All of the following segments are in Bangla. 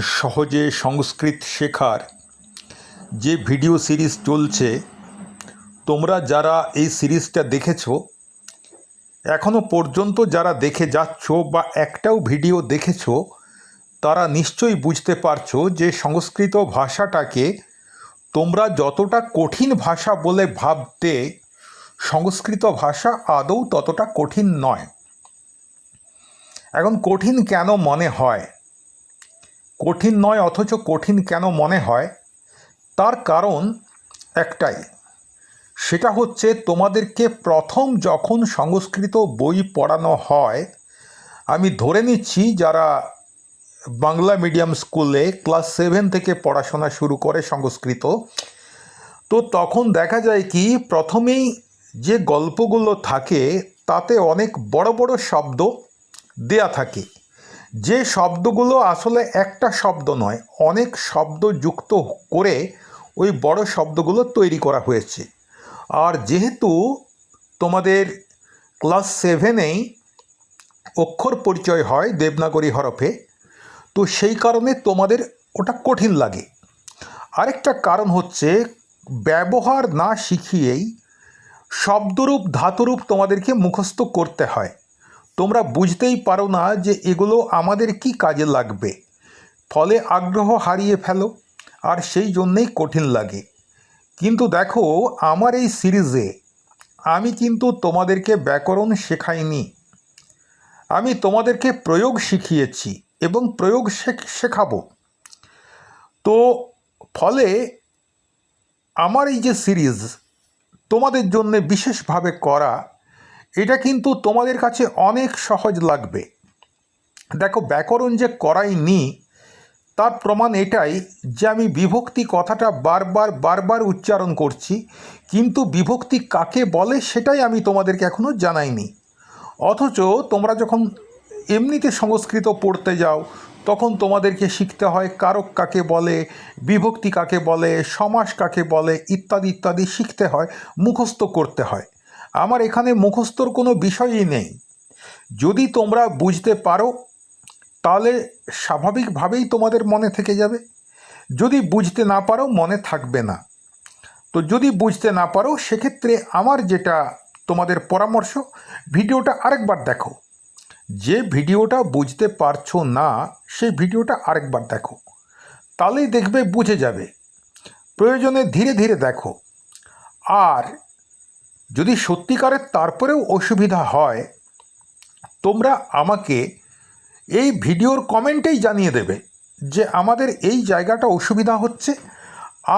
সহজে সংস্কৃত শেখার যে ভিডিও সিরিজ চলছে, তোমরা যারা এই সিরিজটা দেখেছ এখনও পর্যন্ত যারা দেখে যাচ্ছ বা একটাও ভিডিও দেখেছ, তারা নিশ্চয়ই বুঝতে পারছ যে সংস্কৃত ভাষাটাকে তোমরা যতটা কঠিন ভাষা বলে ভাবতে, সংস্কৃত ভাষা আদৌ ততটা কঠিন নয়। এখন কঠিন কেন মনে হয়? কঠিন নয়, অথচ কঠিন কেন মনে হয়? তার কারণ একটাই। সেটা হচ্ছে তোমাদেরকে প্রথম যখন সংস্কৃত বই পড়ানো হয়, আমি ধরে নিচ্ছি যারা বাংলা মিডিয়াম স্কুলে ক্লাস সেভেন থেকে পড়াশোনা শুরু করে সংস্কৃত, তো তখন দেখা যায় কি, প্রথমেই যে গল্পগুলো থাকে, তাতে অনেক বড় বড় শব্দ দেয়া থাকে। যে শব্দগুলো আসলে একটা শব্দ নয়, অনেক শব্দ যুক্ত করে ওই বড় শব্দগুলো তৈরি করা হয়েছে। আর যেহেতু তোমাদের ক্লাস সেভেনেই অক্ষর পরিচয় হয় দেবনাগরী হরফে, তো সেই কারণে তোমাদের ওটা কঠিন লাগে। আরেকটা কারণ হচ্ছে ব্যবহার না শিখিয়েই শব্দরূপ, ধাতুরূপ তোমাদেরকে মুখস্থ করতে হয়। তোমরা বুঝতেই পারো না যে এগুলো আমাদের কি কাজে লাগবে। ফলে আগ্রহ হারিয়ে ফেলো, আর সেই জন্যেই কঠিন লাগে। কিন্তু দেখো, আমার এই সিরিজে আমি কিন্তু তোমাদেরকে ব্যাকরণ শেখাইনি। আমি তোমাদেরকে প্রয়োগ শিখিয়েছি এবং প্রয়োগ শেখ- শেখাবো। তো ফলে আমার এই যে সিরিজ তোমাদের জন্য বিশেষভাবে করা এটা কিন্তু তোমাদের কাছে অনেক সহজ লাগবে। দেখো, ব্যাকরণ যে করাইনি, তার প্রমাণ এটাই যে আমি বিভক্তি কথাটা বারবার বারবার উচ্চারণ করছি, কিন্তু বিভক্তি কাকে বলে সেটাই আমি তোমাদেরকে এখনও জানাইনি। অথচ তোমরা যখন এমনিতে সংস্কৃত পড়তে যাও, তখন তোমাদেরকে শিখতে হয় কারক কাকে বলে, বিভক্তি কাকে বলে, সমাস কাকে বলে, ইত্যাদি ইত্যাদি শিখতে হয়, মুখস্থ করতে হয়। আমার এখানে মুখস্থর কোনো বিষয়ই নেই। যদি তোমরা বুঝতে পারো, তাহলে স্বাভাবিকভাবেই তোমাদের মনে থেকে যাবে। যদি বুঝতে না পারো, মনে থাকবে না। তো যদি বুঝতে না পারো, সেক্ষেত্রে আমার যেটা তোমাদের পরামর্শ, ভিডিওটা আরেকবার দেখো। যে ভিডিওটা বুঝতে পারছ না, সেই ভিডিওটা আরেকবার দেখো। তাহলেই দেখবে, বুঝে যাবে। প্রয়োজনে ধীরে ধীরে দেখো। আর যদি সত্যিকারের তারপরেও অসুবিধা হয়, তোমরা আমাকে এই ভিডিওর কমেন্টেই জানিয়ে দেবে যে আমাদের এই জায়গাটা অসুবিধা হচ্ছে।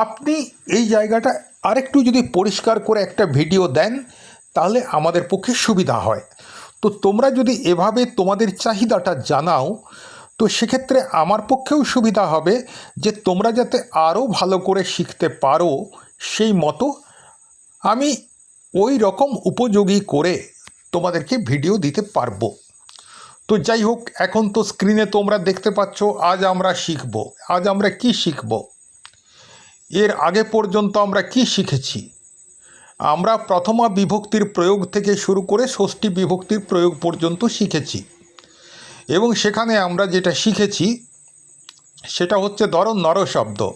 আপনি এই জায়গাটা আরেকটু যদি পরিষ্কার করে একটা ভিডিও দেন, তাহলে আমাদের পক্ষে সুবিধা হয়। তো তোমরা যদি এভাবে তোমাদের চাহিদাটা জানাও, তো সেক্ষেত্রে আমার পক্ষেও সুবিধা হবে যে তোমরা যাতে আরও ভালো করে শিখতে পারো সেই মতো আমি ওই রকম উপযোগী করে তোমাদেরকে ভিডিও দিতে পারব। তো যাই হোক, এখন তো স্ক্রিনে তোমরা দেখতে পাচ্ছ, আজ আমরা শিখব। আজ আমরা কি শিখব? এর আগে পর্যন্ত আমরা কি শিখেছি? আমরা প্রথমা বিভক্তির প্রয়োগ থেকে শুরু করে ষষ্ঠী বিভক্তির প্রয়োগ পর্যন্ত শিখেছি। এবং সেখানে আমরা যেটা শিখেছি, সেটা হচ্ছে ধরো নর শব্দ।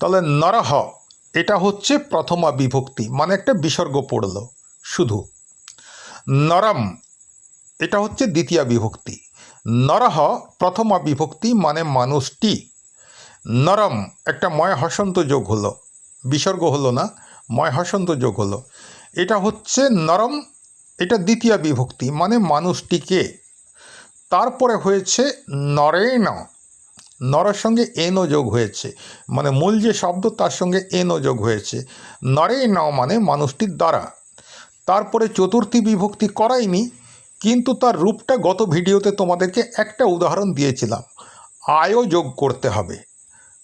তাহলে নরহ এটা হচ্ছে প্রথমা বিভক্তি মানে একটা বিসর্গ পড়ল, শুধু। নরম, এটা হচ্ছে দ্বিতীয় বিভক্তি। নরহ, প্রথমা বিভক্তি মানে মানুষটি। নরম, একটা ময় হসন্ত যোগ হলো, বিসর্গ হলো না ময় হসন্ত যোগ হলো। এটা হচ্ছে নরম, এটা দ্বিতীয় বিভক্তি মানে মানুষটিকে। তারপরে হয়েছে নরেন নরের সঙ্গে এনও যোগ হয়েছে। মানে মূল যে শব্দ, তার সঙ্গে এনও যোগ হয়েছে। নরে ন মানে মানুষটির দ্বারা। তারপরে চতুর্থী বিভক্তি করাইনি কিন্তু তার রূপটা গত ভিডিওতে তোমাদেরকে একটা উদাহরণ দিয়েছিলাম। আয়ও যোগ করতে হবে।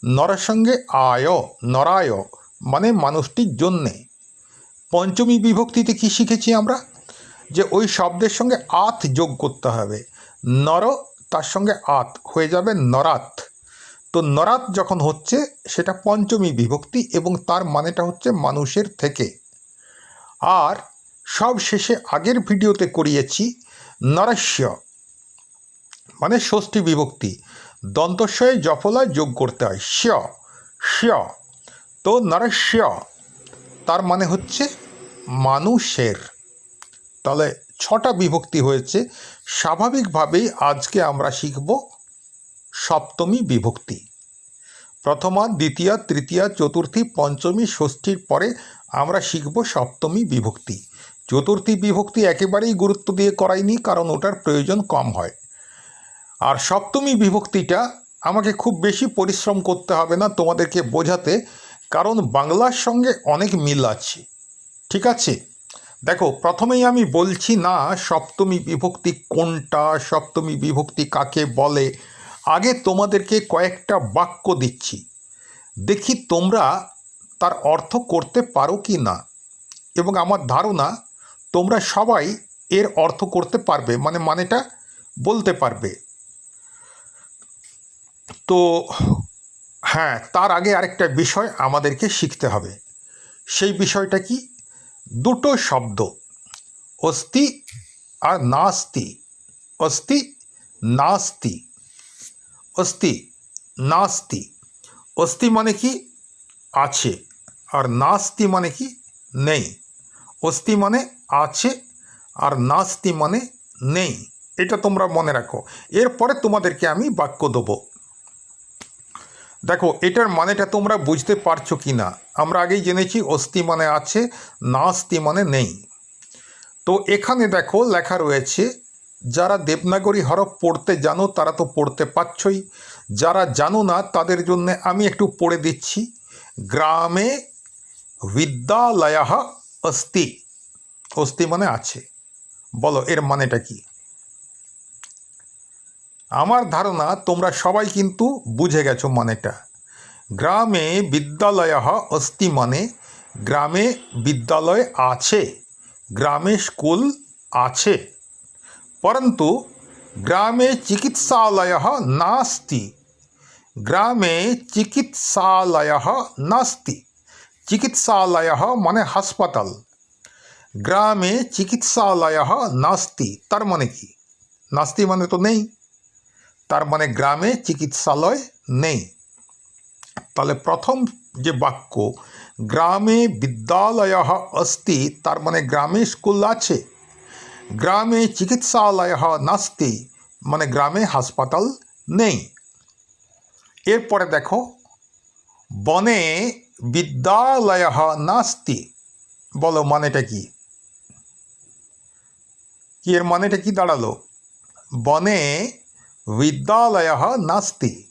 নরের সঙ্গে আয়, নরায় মানে মানুষটির জন্যে। পঞ্চমী বিভক্তিতে কি শিখেছি আমরা? যে ওই শব্দের সঙ্গে আত যোগ করতে হবে। নর তার সঙ্গে আত হয়ে যাবে নরাত। তো নরাত যখন হচ্ছে, সেটা পঞ্চমী বিভক্তি এবং তার মানেটা হচ্ছে মানুষের থেকে। আর সব শেষে আগের ভিডিওতে করিয়েছি নরস্য মানে ষষ্ঠী বিভক্তি। দন্তস্বয়ে জফলায় যোগ করতে হয় শ শ তো নরস্য, তার মানে হচ্ছে মানুষের। তাহলে ছটা বিভক্তি হয়েছে স্বাভাবিকভাবেই আজকে আমরা শিখব সপ্তমী বিভক্তি। প্রথমা, দ্বিতীয়া, তৃতীয়া, চতুর্থী, পঞ্চমী, ষষ্ঠীর পরে আমরা শিখব সপ্তমী বিভক্তি। চতুর্থী বিভক্তি একেবারেই গুরুত্ব দিয়ে করাইনি, কারণ ওটার প্রয়োজন কম হয়। আর সপ্তমী বিভক্তিটা আমাকে খুব বেশি পরিশ্রম করতে হবে না তোমাদেরকে বোঝাতে, কারণ বাংলার সঙ্গে অনেক মিল আছে। ঠিক আছে? দেখো, প্রথমেই আমি বলছি না সপ্তমী বিভক্তি কোনটা, সপ্তমী বিভক্তি কাকে বলে। আগে তোমাদেরকে কয়েকটা বাক্য দিচ্ছি। দেখি তোমরা তার অর্থ করতে পারো কি না। এবং আমার ধারণা, তোমরা সবাই এর অর্থ করতে পারবে মানে মানেটা বলতে পারবে। তো হ্যাঁ তার আগে আরেকটা বিষয় আমাদেরকে শিখতে হবে। সেই বিষয়টা কি? দুটো শব্দ। অস্তি আর নাস্তি। অস্তি নাস্তি। অস্তি নাস্তি। অস্তি মানে কি? আছে। আর নাস্তি মানে কি? নেই। অস্তি মানে আছে, আর নাস্তি মানে নেই। এটা তোমরা মনে রাখো। এরপরে তোমাদেরকে আমি বাক্য দেবো। দেখো, এটার মানেটা তোমরা বুঝতে পারছ কি না আমরা আগেই জেনেছি অস্তি মানে আছে, নাস্তি মানে নেই। তো এখানে দেখো লেখা রয়েছে, যারা দেবনাগরী হরফ পড়তে জানো, তারা তো পড়তে পারছই। যারা জানো না, তাদের জন্য আমি একটু পড়ে দিচ্ছি। গ্রামে বিদ্যালয় অস্তি অস্তি মানে আছে। বলো, এর মানেটা কি? আমার ধারণা তোমরা সবাই কিন্তু বুঝে গেছো মানেটা। গ্রামে বিদ্যালয় অস্তি মানে গ্রামে বিদ্যালয় আছে, গ্রামে স্কুল আছে। পরন্তু গ্রামে চিকিৎসালয় নাস্তি, গ্রামে চিকিৎসালয় নাস্তি, চিকিৎসালয় মানে হাসপাতাল। গ্রামে চিকিৎসালয় নাস্তি, তার মানে কি? নাস্তি মানে তো নেই। তার মানে গ্রামে চিকিৎসালয় নেই। তাহলে প্রথম যে বাক্য, গ্রামে বিদ্যালয় অস্তি তার মানে গ্রামে স্কুল আছে। গ্রামে চিকিৎসালয় নাস্তি মানে গ্রামে হাসপাতাল নেই। এরপরে দেখো, বনে বিদ্যালয় নাস্তি বলো মানেটা কি? এর মানেটা কি দাঁড়াল? বনে বিদ্যালয় নাস্তি।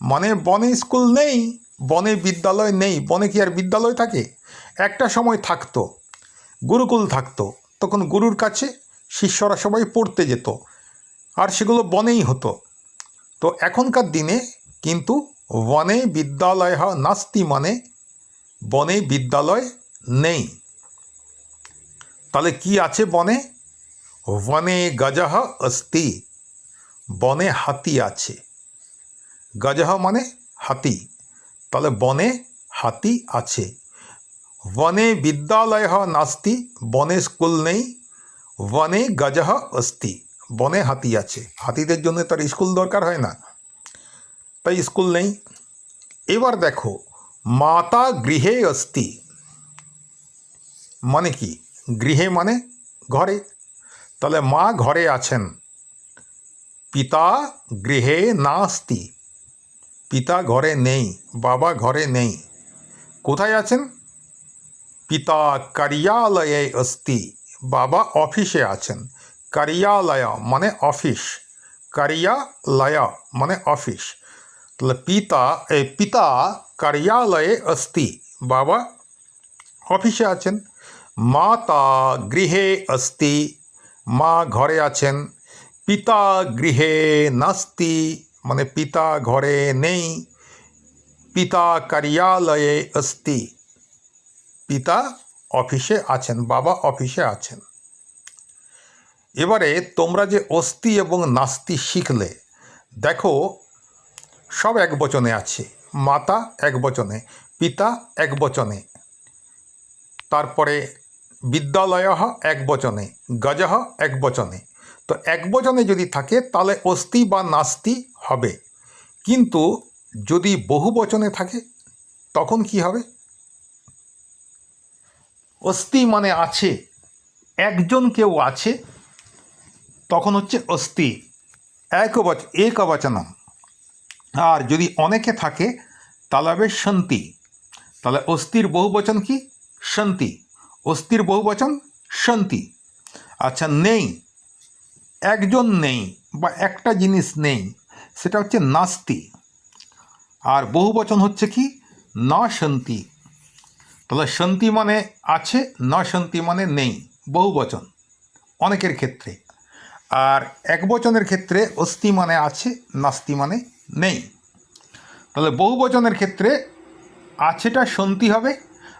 মানে বনে স্কুল নেই, বনে বিদ্যালয় নেই, বনে কি আর বিদ্যালয় থাকে? একটা সময় থাকতো, গুরুকুল থাকতো, তখন গুরুর কাছে শিষ্যরা সবাই পড়তে যেত, আর সেগুলো বনেই হতো। তো এখনকার দিনে কিন্তু বনে বিদ্যালয় নাস্তি মানে বনে বিদ্যালয় নেই। তাহলে কি আছে বনে? বনে গজহ অস্তি। বনে হাতি আছে। গজহ মানে হাতি। তাহলে বনে হাতি আছে। বনে বিদ্যালয় নাস্তি, বনে স্কুল নেই, বনে গজহ অস্তি, বনে হাতি আছে। হাতিদের জন্য তার স্কুল দরকার হয় না। তাই স্কুল নেই। এবার দেখো, মাতা গৃহে অস্তি। মানে কি? গৃহে মানে ঘরে। তাহলে মা ঘরে আছেন। পিতা গৃহে নাস্তি। পিতা ঘরে নেই, বাবা ঘরে নেই। কোথায় আছেন? পিতা কার্যালয়ে অস্তি, বাবা অফিসে আছেন। কার্যালয় মানে অফিস, কার্যালয় মানে অফিস। তাহলে পিতা এই পিতা কার্যালয়ে অস্তি, বাবা অফিসে আছেন। মাতা গৃহে অস্তি, মা ঘরে আছেন। পিতা গৃহে নাস্তি মানে পিতা ঘরে নেই পিতা কার্যালয়ে অস্তি। পিতা অফিসে আছেন, বাবা অফিসে আছেন। এবারে তোমরা যে অস্তি এবং নাস্তি শিখলে, দেখো, সব এক বচনে আছে। মাতা এক বচনে, পিতা এক বচনে। তারপরে বিদ্যালয় এক বচনে গজহ এক বচনে। তো এক বচনে যদি থাকে, তাহলে অস্তি বা নাস্তি হবে। কিন্তু যদি বহু বচনে থাকে, তখন কি হবে? অস্তি মানে আছে। একজন কেউ আছে, তখন হচ্ছে অস্তি একবচ, একবচনম। আর যদি অনেকে থাকে, তাহলে হবে শান্তি। তাহলে অস্থির বহুবচন কি? শান্তি। অস্থির বহুবচন শান্তি। আচ্ছা নেই। একজন নেই বা একটা জিনিস নেই, সেটা হচ্ছে নাস্তি। আর বহুবচন হচ্ছে কি? না শান্তি। তাহলে শান্তি মানে আছে, না শান্তি মানে নেই বহুবচন অনেকের ক্ষেত্রে। আর এক বচনের ক্ষেত্রে অস্তি মানে আছে, নাস্তি মানে নেই। তাহলে বহুবচনের ক্ষেত্রে আছেটা সন্তি হবে,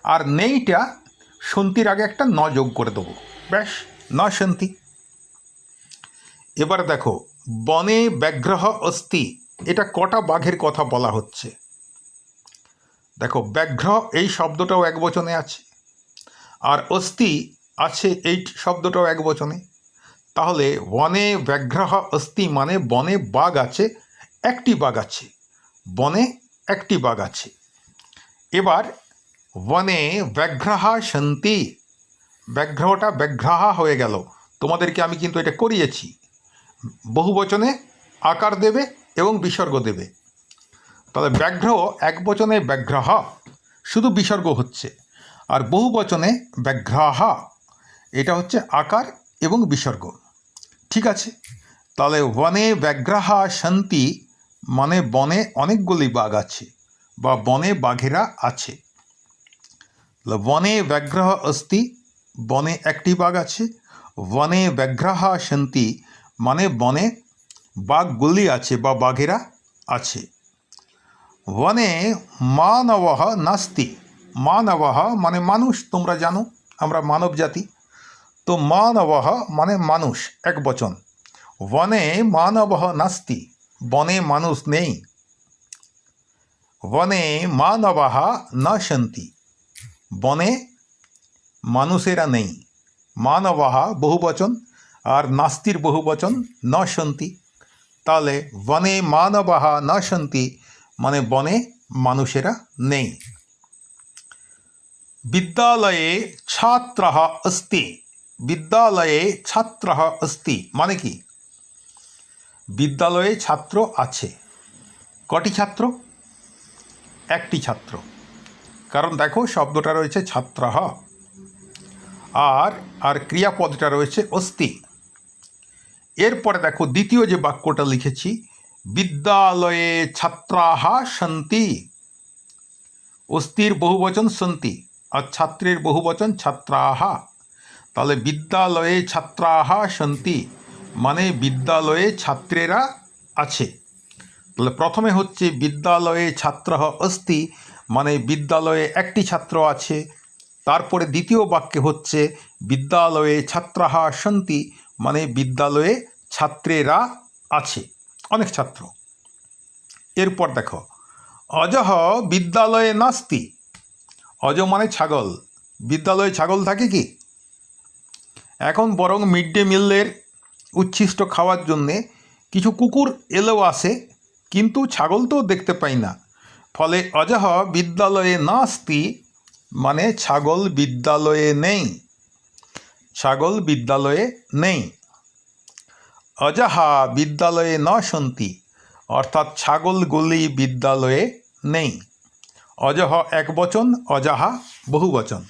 আর নেইটা সন্তির আগে একটা ন যোগ করে দেবো। ব্যাস, ন সন্তি এবার দেখো, বনে ব্যাঘ্রহ অস্তি এটা কটা বাঘের কথা বলা হচ্ছে? দেখো ব্যাঘ্র এই শব্দটাও এক বচনে আছে, আর অস্থি আছে এই শব্দটাও এক বচনে। তাহলে বনে ব্যাঘ্রহ অস্থি মানে বনে বাঘ আছে, একটি বাঘ আছে, বনে একটি বাঘ আছে। এবার, বনে ব্যাঘ্রাহা শান্তি ব্যাঘ্রটা ব্যাঘ্রাহা হয়ে গেল। তোমাদেরকে আমি কিন্তু এটা করিয়েছি। বহু বচনে আকার দেবে এবং বিসর্গ দেবে। তাহলে ব্যাঘ্র এক বচনে ব্যাঘ্রাহ, শুধু বিসর্গ হচ্ছে। আর বহু বচনে ব্যাঘ্রাহা, এটা হচ্ছে আকার এবং বিসর্গ। ঠিক আছে? তাহলে বনে ব্যাঘ্রাহা শান্তি মানে বনে অনেকগুলি বাঘ আছে বা বনে বাঘেরা আছে। বনে ব্যাঘ্রহ অস্তি, বনে একটি বাঘ আছে। বনে ব্যাঘ্রাহা শান্তি মানে বনে বাঘগুলি আছে বা বাঘেরা আছে। বনে মানবহ নাস্তি। মানবহ মানে মানুষ, তোমরা জানো, আমরা মানব জাতি। তো মানবহ মানে মানুষ, এক বচন। বনে মানবহ নাস্তি, বনে মানুষ নেই। বনে মানবাহা ন শান্তি বনে মানুষেরা নেই। মানবাহা বহুবচন আর নাস্তির বহু বচন ন সন্তি তাহলে বনে মানবাহা ন সন্তি মানে বনে মানুষেরা নেই। বিদ্যালয়ে ছাত্র অস্তি। বিদ্যালয়ে ছাত্র অস্তি মানে কি? বিদ্যালয়ে ছাত্র আছে। কটি ছাত্র? একটি ছাত্র। কারণ দেখো শব্দটা রয়েছে ছাত্র। আর আর ক্রিয়াপদটা রয়েছে অস্তি। এরপরে দেখো দ্বিতীয় যে বাক্যটা লিখেছি, বিদ্যালয়ে ছাত্রাহা সন্তি। অস্থির বহুবচন সন্তি, আর ছাত্রের বহুবচন ছাত্রাহা। তাহলে বিদ্যালয়ে ছাত্রাহা সন্তি মানে বিদ্যালয়ে ছাত্রেরা আছে। তাহলে প্রথমে হচ্ছে বিদ্যালয়ে ছাত্র অস্তি মানে বিদ্যালয়ে একটি ছাত্র আছে। তারপরে দ্বিতীয় বাক্যে হচ্ছে বিদ্যালয়ে ছাত্রাহা সন্তি মানে বিদ্যালয়ে ছাত্রেরা আছে, অনেক ছাত্র। এরপর দেখো, অজহ বিদ্যালয়ে নাস্তি, অজ মানে ছাগল। বিদ্যালয়ে ছাগল থাকে কি? এখন বরং মিড ডে মিলের উচ্ছিষ্ট খাওয়ার জন্যে কিছু কুকুর এলেও আসে, কিন্তু ছাগল তো দেখতে পাই না। ফলে অজহ বিদ্যালয়ে নাস্তি মানে ছাগল বিদ্যালয়ে নেই। ছাগল বিদ্যালয়ে নেই। অজাহা বিদ্যালয়ে ন সন্তি, অর্থাৎ ছাগলগুলি বিদ্যালয়ে নেই। অজহ এক বচন, অজাহা বহু বচন।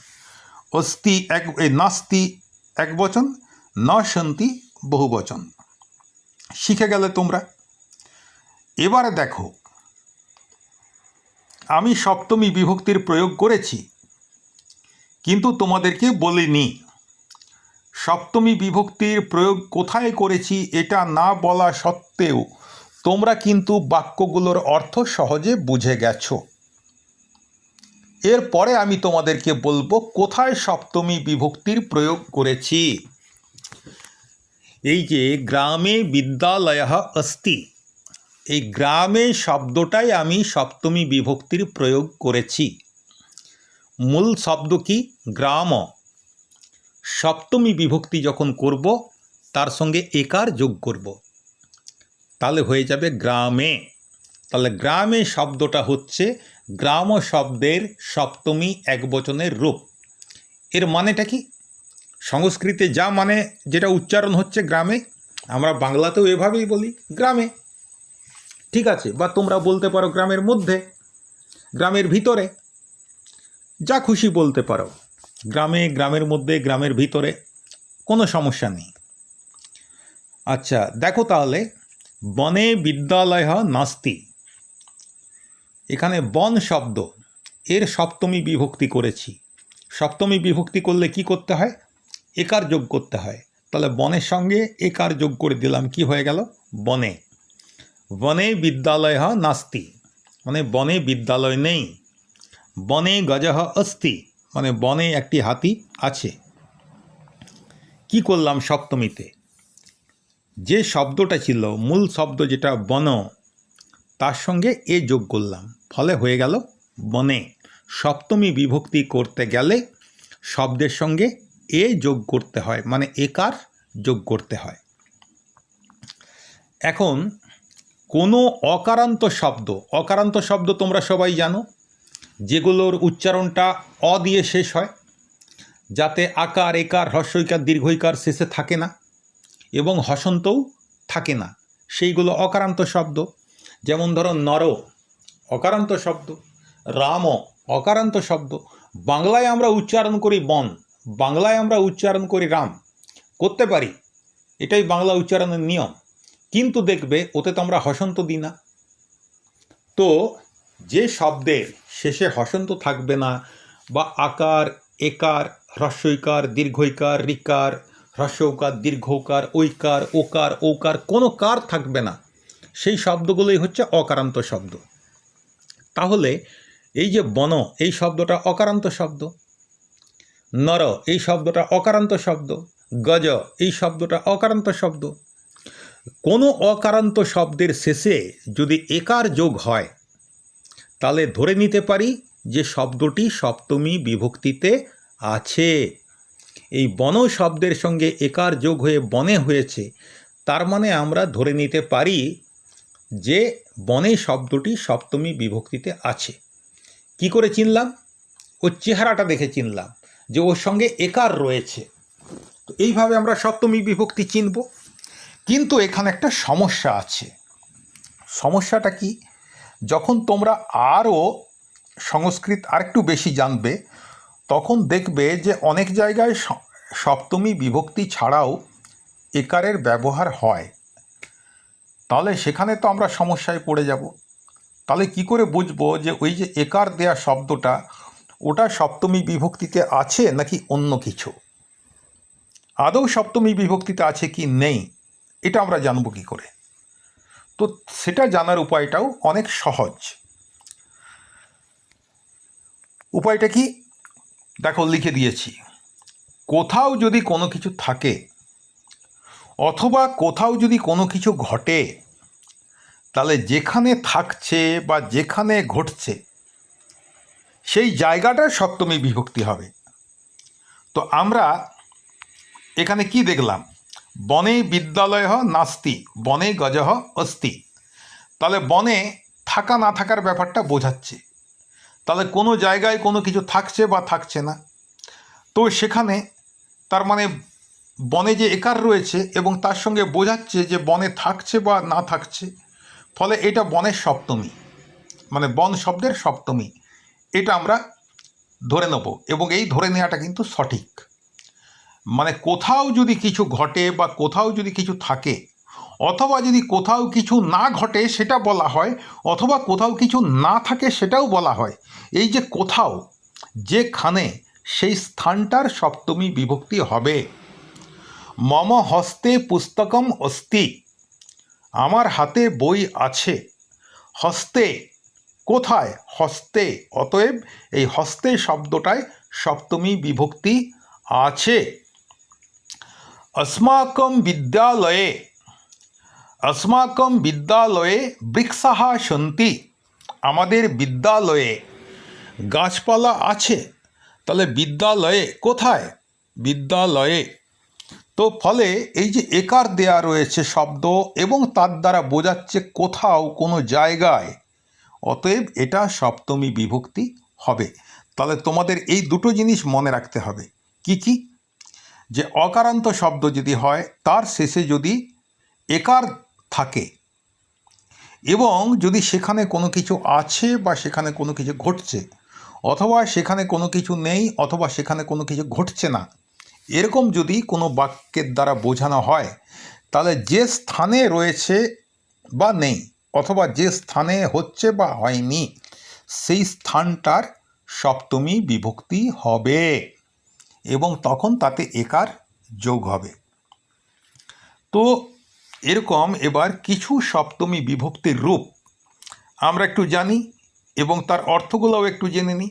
অস্তি এক নাস্তি এক বচন ন সন্তি বহু বচন। শিখে গেলে তোমরা। এবারে দেখো, আমি সপ্তমী বিভক্তির প্রয়োগ করেছি, কিন্তু তোমাদেরকে বলিনি। সপ্তমী বিভক্তির প্রয়োগ কোথায় করেছি এটা না বলা সত্ত্বেও তোমরা কিন্তু বাক্যগুলোর অর্থ সহজে বুঝে গেছো। এরপরে আমি তোমাদেরকে বলব কোথায় সপ্তমী বিভক্তির প্রয়োগ করেছি। এই যে গ্রামে বিদ্যালয় অস্তি, এই গ্রামে শব্দটাই আমি সপ্তমী বিভক্তির প্রয়োগ করেছি। মূল শব্দ কি? গ্রাম। সপ্তমী বিভক্তি যখন করব, তার সঙ্গে একার যোগ করব। তাহলে হয়ে যাবে গ্রামে। তাহলে গ্রামে শব্দটা হচ্ছে গ্রাম শব্দের সপ্তমী একবচনের রূপ। এর মানেটা কি? সংস্কৃতে যা মানে যেটা উচ্চারণ হচ্ছে গ্রামে, আমরা বাংলাতেও এভাবেই বলি, গ্রামে। ঠিক আছে, বা তোমরা বলতে পারো গ্রামের মধ্যে, গ্রামের ভিতরে। যা খুশি বলতে পারো। গ্রামে, গ্রামের মধ্যে, গ্রামের ভিতরে কোনো সমস্যা নেই। আচ্ছা দেখো তাহলে, বনে বিদ্যালয় নাস্তি। এখানে বন শব্দ, এর সপ্তমী বিভক্তি করেছি। সপ্তমী বিভক্তি করলে কি করতে হয়? একার যোগ করতে হয়। তাহলে বনের সঙ্গে একার যোগ করে দিলাম, কি হয়ে গেল? বনে। বনে বিদ্যালয় নাস্তি মানে বনে বিদ্যালয় নেই। বনে গজহ অস্তি। মানে বনে একটি হাতি আছে। কি করলাম সপ্তমীতে? যে শব্দটা ছিল, মূল শব্দ যেটা বন, তার সঙ্গে এ যোগ করলাম। ফলে হয়ে গেল বনে। সপ্তমী বিভক্তি করতে গেলে শব্দের সঙ্গে এ যোগ করতে হয় মানে একার যোগ করতে হয়। এখন, কোনো অকারান্ত শব্দ অকারান্ত শব্দ তোমরা সবাই জানো যেগুলোর উচ্চারণটা অ দিয়ে শেষ হয়, যাতে আকার, একার, হ্রস্বইকার, দীর্ঘইকার শেষে থাকে না এবং হসন্তও থাকে না। সেইগুলো অকারান্ত শব্দ। যেমন ধরো নর, অকারান্ত শব্দ। রাম, অকারান্ত শব্দ। বাংলায় আমরা উচ্চারণ করি বন, বাংলায় আমরা উচ্চারণ করি রাম। করতে পারি, এটাই বাংলা উচ্চারণের নিয়ম। কিন্তু দেখবে, ওতে তো আমরা হসন্ত দিই না। তো যে শব্দের শেষে হসন্ত থাকবে না বা আকার, একার, হ্রস্বইকার, দীর্ঘইকার রিকার হ্রস্বকার দীর্ঘকার ঐকার, ওকার ওকার কোনো কার থাকবে না। সেই শব্দগুলোই হচ্ছে অকারান্ত শব্দ। তাহলে এই যে বন, এই শব্দটা অকারান্ত শব্দ। নর, এই শব্দটা অকারান্ত শব্দ। গজ, এই শব্দটা অকারান্ত শব্দ। কোনো অকারান্ত শব্দের শেষে যদি একার যোগ হয় তাহলে ধরে নিতে পারি যে শব্দটি সপ্তমী বিভক্তিতে আছে। এই বন শব্দের সঙ্গে একার যোগ হয়ে বনে হয়েছে, তার মানে আমরা ধরে নিতে পারি যে বনে শব্দটি সপ্তমী বিভক্তিতে আছে। কি করে চিনলাম? ওর চেহারাটা দেখে চিনলাম যে ওর সঙ্গে একার রয়েছে। তো এইভাবে আমরা সপ্তমী বিভক্তি চিনব। কিন্তু এখানে একটা সমস্যা আছে। সমস্যাটা কি? যখন তোমরা আরও সংস্কৃত আরেকটু বেশি জানবে, তখন দেখবে যে অনেক জায়গায় সপ্তমী বিভক্তি ছাড়াও একারের ব্যবহার হয়। তাহলে সেখানে তো আমরা সমস্যায় পড়ে যাব। তাহলে কি করে বুঝব যে ওই যে একার দেয়া শব্দটা, ওটা সপ্তমী বিভক্তিতে আছে নাকি অন্য কিছু? আদৌ সপ্তমী বিভক্তিতে আছে কি নেই, এটা আমরা জানব কি করে। তো সেটা জানার উপায়টাও অনেক সহজ। উপায়টা কি? দেখো, লিখে দিয়েছি। কোথাও যদি কোনো কিছু থাকে, অথবা কোথাও যদি কোনো কিছু ঘটে, তাহলে যেখানে থাকছে বা যেখানে ঘটছে, সেই জায়গাটা সপ্তমী বিভক্তি হবে। তো আমরা এখানে কি দেখলাম? বনে বিদ্যালয় নাস্তি, বনে গজহ অস্তি। তাহলে বনে থাকা না থাকার ব্যাপারটা বোঝাচ্ছে। তাহলে কোনো জায়গায় কোনো কিছু থাকছে বা থাকছে না। তো সেখানে তার মানে বনে যে একার রয়েছে এবং তার সঙ্গে বোঝাচ্ছে যে বনে থাকছে বা না থাকছে, ফলে এটা বনের সপ্তমী মানে বন শব্দের সপ্তমী। এটা আমরা ধরে নেব এবং এই ধরে নেওয়াটা কিন্তু সঠিক। মানে কোথাও যদি কিছু ঘটে বা কোথাও যদি কিছু থাকে, অথবা যদি কোথাও কিছু না ঘটে সেটা বলা হয়, অথবা কোথাও কিছু না থাকে সেটাও বলা হয়। এই যে কোথাও, যেখানে সেই স্থানটার সপ্তমী বিভক্তি হবে। মম হস্তে পুস্তকম অস্তি, আমার হাতে বই আছে। হস্তে, কোথায়? হস্তে, অতএব এই হস্তে শব্দটায় সপ্তমী বিভক্তি আছে। अस्माकं विद्यालये अस्माकं বিদ্যালয়ে বৃক্ষাः সন্তি আমাদের বিদ্যালয়ে গাছপালা আছে তাহলে বিদ্যালয়ে কোথায় বিদ্যালয়ে তো ফলে এই যে একার দেয়া রয়েছে শব্দ এবং তার দ্বারা বোঝাচ্ছে কোথাও কোনো জায়গায় অতএব এটা সপ্তমী বিভক্তি হবে তাহলে তোমাদের এই দুটো জিনিস মনে রাখতে হবে কি কি যে অকারান্ত শব্দ যদি হয়, তার শেষে যদি একার থাকে এবং যদি সেখানে কোনো কিছু আছে বা সেখানে কোনো কিছু ঘটছে, অথবা সেখানে কোনো কিছু নেই অথবা সেখানে কোনো কিছু ঘটছে না, এরকম যদি কোনো বাক্যের দ্বারা বোঝানো হয়, তাহলে যে স্থানে রয়েছে বা নেই অথবা যে স্থানে হচ্ছে বা হয়নি, সেই স্থানটার সপ্তমী বিভক্তি হবে। এবং তখন তাতে একার যোগ হবে। তো এরকম এবার কিছু সপ্তমী বিভক্তির রূপ আমরা একটু জানি এবং তার অর্থগুলোও একটু জেনে নিই।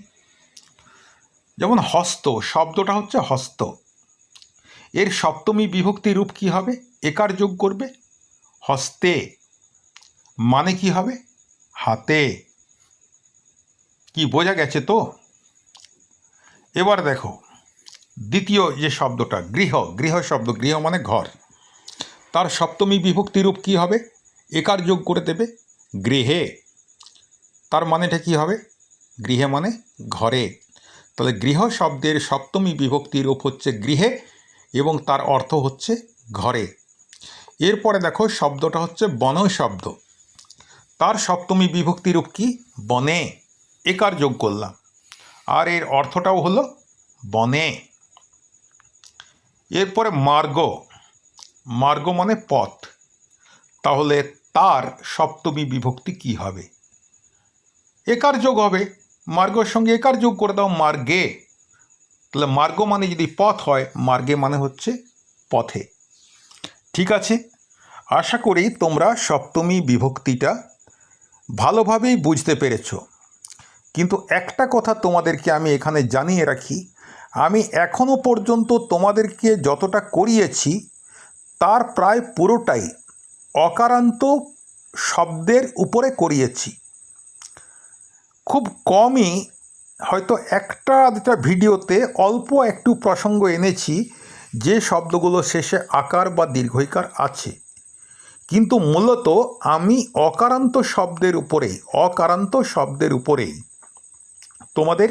যেমন হস্ত, শব্দটা হচ্ছে হস্ত। এর সপ্তমী বিভক্তি রূপ কি হবে? একার যোগ করবে। হস্তে মানে কি হবে? হাতে। কি বোঝা গেছে তো? এবার দেখো দ্বিতীয় যে শব্দটা, গৃহ গৃহ শব্দ, গৃহ মানে ঘর। তার সপ্তমী বিভক্তি রূপ কি হবে? একার যোগ করে দেবে গৃহে। তার মানেটা কি হবে? গৃহে মানে ঘরে। তাহলে গৃহ শব্দের সপ্তমী বিভক্তি রূপ হচ্ছে গৃহে এবং তার অর্থ হচ্ছে ঘরে। এরপরে দেখো শব্দটা হচ্ছে বন শব্দ। তার সপ্তমী বিভক্তি রূপ কি? বনে। একার যোগ করলাম। আর এর অর্থটাও হলো বনে। এরপরে মার্গ। মার্গ মানে পথ। তাহলে তার সপ্তমী বিভক্তি কি হবে? একার যোগ হবে। মার্গর সঙ্গে একার যোগ করে দাও মার্গে। তাহলে মার্গ মানে যদি পথ হয়, মার্গে মানে হচ্ছে পথে। ঠিক আছে? আশা করি তোমরা সপ্তমী বিভক্তিটা ভালোভাবেই বুঝতে পেরেছ। কিন্তু একটা কথা তোমাদেরকে আমি এখানে জানিয়ে রাখি আমি এখনও পর্যন্ত তোমাদেরকে যতটা করিয়েছি, তার প্রায় পুরোটাই অকারান্ত শব্দের উপরে করিয়েছি। খুব কমই হয়তো একটা আধটা ভিডিওতে অল্প একটু প্রসঙ্গ এনেছি, যে শব্দগুলো শেষে আকার বা দীর্ঘইকার আছে। কিন্তু মূলত আমি অকারান্ত শব্দের উপরেই, অকারান্ত শব্দের উপরেই তোমাদের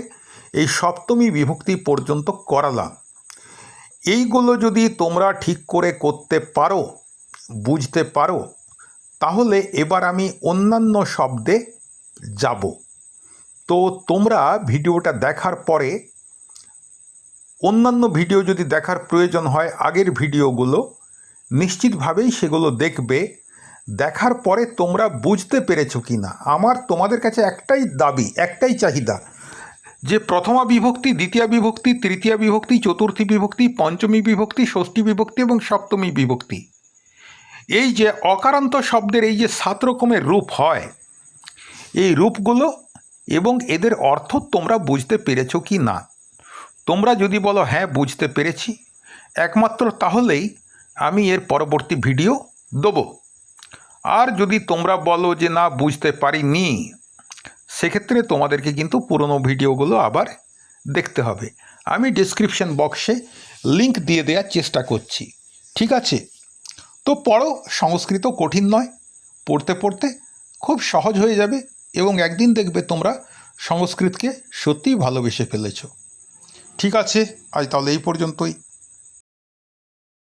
এই সপ্তমী বিভক্তি পর্যন্ত করালাম। এইগুলো যদি তোমরা ঠিক করে করতে পারো, বুঝতে পারো, তাহলে এবার আমি অন্যান্য শব্দে যাব। তো তোমরা ভিডিওটা দেখার পরে, অন্যান্য ভিডিও যদি দেখার প্রয়োজন হয় আগের ভিডিওগুলো, নিশ্চিতভাবেই সেগুলো দেখবে। দেখার পরে তোমরা বুঝতে পেরেছ কি না আমার তোমাদের কাছে একটাই দাবি, একটাই চাহিদা যে প্রথমা বিভক্তি, দ্বিতীয় বিভক্তি, তৃতীয় বিভক্তি, চতুর্থী বিভক্তি, পঞ্চমী বিভক্তি, ষষ্ঠী বিভক্তি এবং সপ্তমী বিভক্তি। এই যে অকারান্ত শব্দের এই যে সাত রকমের রূপ হয়, এই রূপগুলো এবং এদের অর্থ তোমরা বুঝতে পেরেছ কি না? তোমরা যদি বলো হ্যাঁ বুঝতে পেরেছি। একমাত্র তাহলেই আমি এর পরবর্তী ভিডিও দেবো। আর যদি তোমরা বলো যে, না, বুঝতে পারিনি সেক্ষেত্রে তোমাদেরকে কিন্তু পুরনো ভিডিওগুলো আবার দেখতে হবে। আমি ডিসক্রিপশন বক্সে লিংক দিয়ে দেওয়ার চেষ্টা করছি। ঠিক আছে? তো পড়ো, সংস্কৃত কঠিন নয়। পড়তে পড়তে খুব সহজ হয়ে যাবে এবং একদিন দেখবে তোমরা সংস্কৃতকে সত্যিই ভালোবেসে ফেলেছো। ঠিক আছে? আজ তাহলে এই পর্যন্তই।